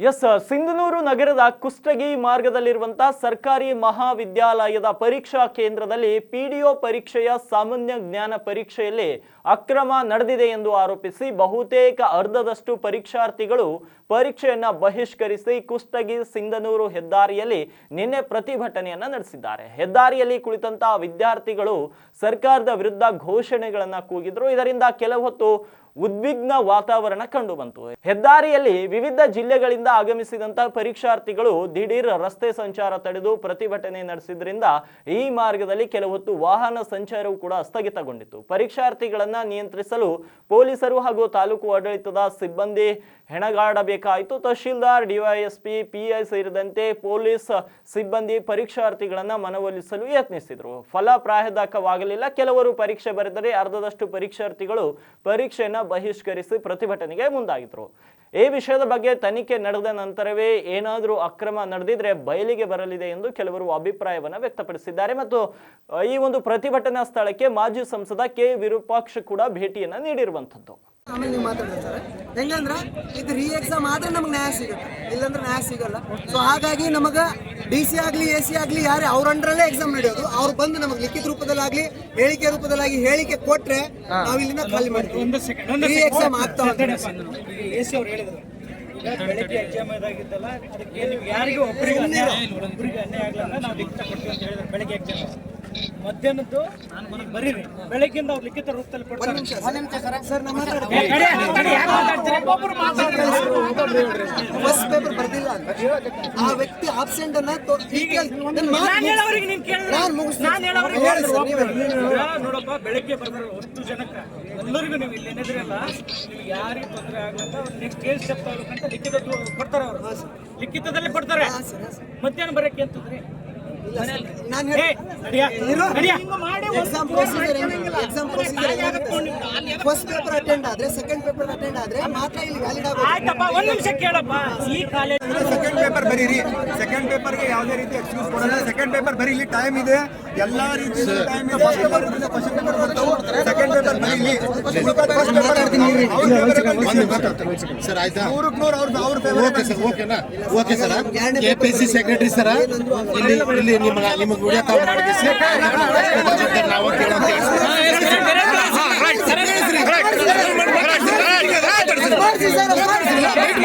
S Sindhanur ನಗರದ ಕುಷ್ಟಗಿ ಮಾರ್ಗದಲ್ಲಿರುವಂತಹ ಸರ್ಕಾರಿ ಮಹಾವಿದ್ಯಾಲಯದ ಪರೀಕ್ಷಾ ಕೇಂದ್ರದಲ್ಲಿ ಪಿಡಿಒ ಪರೀಕ್ಷೆಯ ಸಾಮಾನ್ಯ ಜ್ಞಾನ ಪರೀಕ್ಷೆಯಲ್ಲಿ ಅಕ್ರಮ ನಡೆದಿದೆ ಎಂದು ಆರೋಪಿಸಿ ಬಹುತೇಕ ಅರ್ಧದಷ್ಟು ಪರೀಕ್ಷಾರ್ಥಿಗಳು ಪರೀಕ್ಷೆಯನ್ನ ಬಹಿಷ್ಕರಿಸಿ ಕುಷ್ಟಗಿ ಸಿಂಧನೂರು ಹೆದ್ದಾರಿಯಲ್ಲಿ ನಿನ್ನೆ ಪ್ರತಿಭಟನೆಯನ್ನ ನಡೆಸಿದ್ದಾರೆ. ಹೆದ್ದಾರಿಯಲ್ಲಿ ಕುಳಿತಂತಹ ವಿದ್ಯಾರ್ಥಿಗಳು ಸರ್ಕಾರದ ವಿರುದ್ಧ ಘೋಷಣೆಗಳನ್ನ ಕೂಗಿದ್ರು. ಇದರಿಂದ ಕೆಲವು ಹೊತ್ತು ಉದ್ವಿಗ್ನ ವಾತಾವರಣ ಕಂಡು ಬಂತು ಹೆದ್ದಾರಿಯಲ್ಲಿ ವಿವಿಧ ಜಿಲ್ಲೆಗಳಿಂದ ಆಗಮಿಸಿದಂತಹ ಪರೀಕ್ಷಾರ್ಥಿಗಳು ದಿಢೀರ್ ರಸ್ತೆ ಸಂಚಾರ ತಡೆದು ಪ್ರತಿಭಟನೆ ನಡೆಸಿದ್ರಿಂದ ಈ ಮಾರ್ಗದಲ್ಲಿ ಕೆಲವು ಹೊತ್ತು ವಾಹನ ಸಂಚಾರವು ಕೂಡ ಸ್ಥಗಿತಗೊಂಡಿತ್ತು. ಪರೀಕ್ಷಾರ್ಥಿಗಳನ್ನ ನಿಯಂತ್ರಿಸಲು ಪೊಲೀಸರು ಹಾಗೂ ತಾಲೂಕು ಆಡಳಿತದ ಸಿಬ್ಬಂದಿ ಹೆಣಗಾಡಬೇಕಾಯಿತು. ತಹಶೀಲ್ದಾರ್ ಡಿವೈಎಸ್ಪಿ ಪಿಐ ಸೇರಿದಂತೆ ಪೊಲೀಸ್ ಸಿಬ್ಬಂದಿ ಪರೀಕ್ಷಾರ್ಥಿಗಳನ್ನ ಮನವೊಲಿಸಲು ಯತ್ನಿಸಿದರು. ಫಲಪ್ರಾಯದಾಯಕವಾಗಲಿಲ್ಲ ಕೆಲವರು ಪರೀಕ್ಷೆ ಬರೆದರೆ ಅರ್ಧದಷ್ಟು ಪರೀಕ್ಷಾರ್ಥಿಗಳು ಪರೀಕ್ಷೆಯನ್ನ ಬಹಿಷ್ಕರಿಸಿ ಪ್ರತಿಭಟನೆಗೆ ಮುಂದಾಗಿದ್ರು. ಈ ವಿಷಯದ ಬಗ್ಗೆ ತನಿಖೆ ನಡೆದ ನಂತರವೇ ಏನಾದರೂ ಅಕ್ರಮ ನಡೆದಿದ್ರೆ ಬಯಲಿಗೆ ಬರಲಿದೆ ಎಂದು ಕೆಲವರು ಅಭಿಪ್ರಾಯವನ್ನ ವ್ಯಕ್ತಪಡಿಸಿದ್ದಾರೆ. ಮತ್ತು ಈ ಒಂದು ಪ್ರತಿಭಟನಾ ಸ್ಥಳಕ್ಕೆ ಮಾಜಿ ಸಂಸದ ಕೆ. ವಿರೂಪಾಕ್ಷ ಕೂಡ ಭೇಟಿಯನ್ನ ನೀಡಿರುವಂಥದ್ದು. ಆಮೇಲೆ ನೀವು ಮಾತಾಡೋದು ಸರ್. ಹೆಂಗಂದ್ರೆ ಇದು ರೀ ಎಕ್ಸಾಮ್ ಆದ್ರೆ ನಮ್ಗೆ ನ್ಯಾಯ ಸಿಗುತ್ತೆ. ಇಲ್ಲಾಂದ್ರೆ ನ್ಯಾಯ ಸಿಗಲ್ಲ. ಸೊ ಹಾಗಾಗಿ ನಮಗೆ ಡಿ ಸಿ ಆಗಲಿ ಎ ಸಿ ಆಗಲಿ ಯಾರೇ ಅವ್ರ ಅಂಡ್ರಲ್ಲೇ ಎಕ್ಸಾಮ್ ನಡೆಯೋದು. ಅವ್ರು ಬಂದು ನಮಗೆ ಲಿಖಿತ ರೂಪದಲ್ಲಾಗ್ಲಿ ಹೇಳಿಕೆ ರೂಪದಲ್ಲಾಗಿ ಹೇಳಿಕೆ ಕೊಟ್ರೆ ನಾವು ಇಲ್ಲಿಂದ ಖಾಲಿ ಮಾಡ್ತೀವಿ. ಎಕ್ಸಾಮ್ ಆಗ್ತಾ ಬೆಳಿಗ್ಗೆ ಎಕ್ಸಾಮ್ ಇದಾಗಿದ್ದಲ್ಲ ಅದಕ್ಕೆ ನೀವು ಯಾರಿಗೂ ಒಬ್ಬರಿಗೆ ಅನ್ಯಾಯ ಒಬ್ಬರಿಗೆ ಅನ್ಯಾಯ ಆಗಲ್ಲ ನಾವು ಲಿಖಿತ ಕೊಡ್ತೀವಿ ಅಂತ ಹೇಳಿದ್ರು ಬೆಳಿಗ್ಗೆ ಎಕ್ಸಾಮ್ ಮಧ್ಯಾಹ್ನದ್ದು ಬರೀರಿ. ಅವ್ರು ಲಿಖಿತ ರೂಪದಲ್ಲಿ ಕೊಡ್ತಾರೆ. ಪೇಪರ್ ಬರ್ದಿಲ್ಲ ಆಬ್ಸೆಂಟ್ ಅನ್ನ ನೋಡಪ್ಪ ಬೆಳಗ್ಗೆ ಬರ್ತಾರೆ ಅಷ್ಟು ಜನಕ್ಕ ಎಲ್ಲರಿಗೂ ನೀವು ಇಲ್ಲಿ ಏನಿದ್ರಲ್ಲ ನೀವು ಯಾರಿಗೂ ತೊಂದರೆ ಆಗಲ್ಲ. ನೆಕ್ಸ್ಟ್ ಸ್ಟೆಪ್ ತಗೋಬೇಕಂತ ಲಿಖಿತ ಕೊಡ್ತಾರ ಅವರು. ಲಿಖಿತದಲ್ಲಿ ಕೊಡ್ತಾರೆ. ಮಧ್ಯಾಹ್ನ ಬರಕ್ಕೆ ಅಂತಂದ್ರೆ ನಾನು. ಎಕ್ಸಾಮ್ ಫಸ್ಟ್ ಪೇಪರ್ ಅಟೆಂಡ್ ಆದ್ರೆ ಸೆಕೆಂಡ್ ಪೇಪರ್ ಅಟೆಂಡ್ ಆದ್ರೆ ಮಾತ್ರ ಇಲ್ಲಿ ವ್ಯಾಲಿಡ್ ಆಗೋದು. ಆಯ್ತಪ್ಪ ಒಂದ್ ನಿಮಿಷ ಕೇಳಪ್ಪ. ಈ ಕಾಲೇಜ್ ಸೆಕೆಂಡ್ ಪೇಪರ್ ಬರೀರಿ. ಸೆಕೆಂಡ್ ಪೇಪರ್ಗೆ ಯಾವುದೇ ರೀತಿ ಎಕ್ಸ್ಕ್ಯೂಸ್ ಕೊಡಲ್ಲ. ಸೆಕೆಂಡ್ ಪೇಪರ್ ಬರೀಲಿ ಟೈಮ್ ಇದೆ. ಎಲ್ಲಾ ರೀತಿ ಟೈಮ್ ಇದೆ. ಫಸ್ಟ್ ಪೇಪರ್ ಕ್ವಶನ್ ಪೇಪರ್ ಬರ್ತಾವೆ ಸೆಕೆಂಡ್ ಪೇಪರ್ ಬರೀಲಿ. ಸರ್ ಆಯ್ತಾ? ನೂರಕ್ಕೆ ನೂರು ಅವ್ರ ಅವ್ರ ಓಕೆ ಸರ್ ಓಕೆನಾ okay sir K P C secretary sir ಇಲ್ಲಿ ಇಲ್ಲಿ ನಿಮಗೆ ನಿಮಗೆ ವಿಡಿಯೋ ಕಾಲ್ ಮಾಡಿಸಿ ನಾವು ಕೇಳೋಂತ